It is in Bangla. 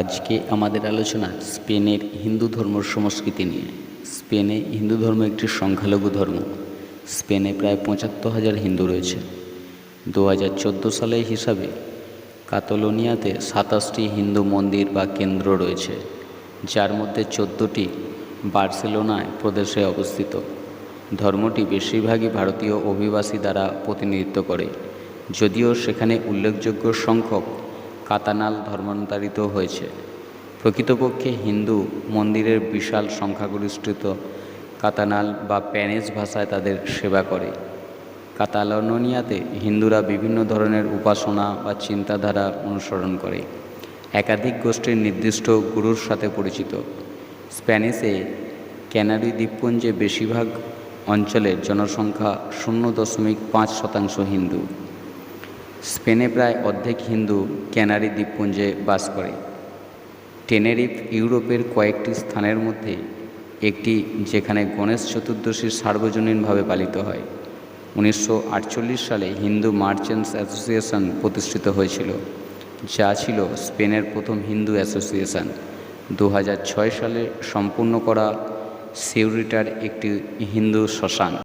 আজকে আমাদের আলোচনা স্পেনের হিন্দু ধর্ম সংস্কৃতি নিয়ে। স্পেনে হিন্দু ধর্ম একটি সংখ্যালঘু ধর্ম। স্পেনে প্রায় পঁচাত্তর হাজার হিন্দু রয়েছে। দু হাজার চোদ্দ সালের হিসাবে কাতালোনিয়াতে সাতাশটি হিন্দু মন্দির বা কেন্দ্র রয়েছে, যার মধ্যে চোদ্দোটি বার্সেলোনায় প্রদেশে অবস্থিত। ধর্মটি বেশিরভাগই ভারতীয় অভিবাসী দ্বারা প্রতিনিধিত্ব করে, যদিও সেখানে উল্লেখযোগ্য সংখ্যক কাতানাল ধর্মান্তরিত হয়েছে। প্রকৃতপক্ষে হিন্দু মন্দিরের বিশাল সংখ্যাগরিষ্ঠিত কাতানাল বা প্যানেজ ভাষায় তাদের সেবা করে। কাতালোনিয়াতে হিন্দুরা বিভিন্ন ধরনের উপাসনা বা চিন্তাধারা অনুসরণ করে। একাধিক গোষ্ঠীর নির্দিষ্ট গুরুর সাথে পরিচিত। স্প্যানিশে ক্যানারি দ্বীপপুঞ্জে বেশিরভাগ অঞ্চলের জনসংখ্যা শূন্য দশমিক পাঁচ শতাংশ হিন্দু। স্পেনে প্রায় অর্ধেক হিন্দু ক্যানারি দ্বীপপুঞ্জে বাস করে। টেনেরিফ ইউরোপের কয়েকটি স্থানের মধ্যে একটি যেখানে গণেশ চতুর্দশী সার্বজনীনভাবে পালিত হয়। উনিশশো আটচল্লিশ সালে হিন্দু মার্চেন্টস অ্যাসোসিয়েশন প্রতিষ্ঠিত হয়েছিল, যা ছিল স্পেনের প্রথম হিন্দু অ্যাসোসিয়েশন। দু হাজার ছয় সালে সম্পূর্ণ করা সিউরিটার একটি হিন্দু শ্মশান।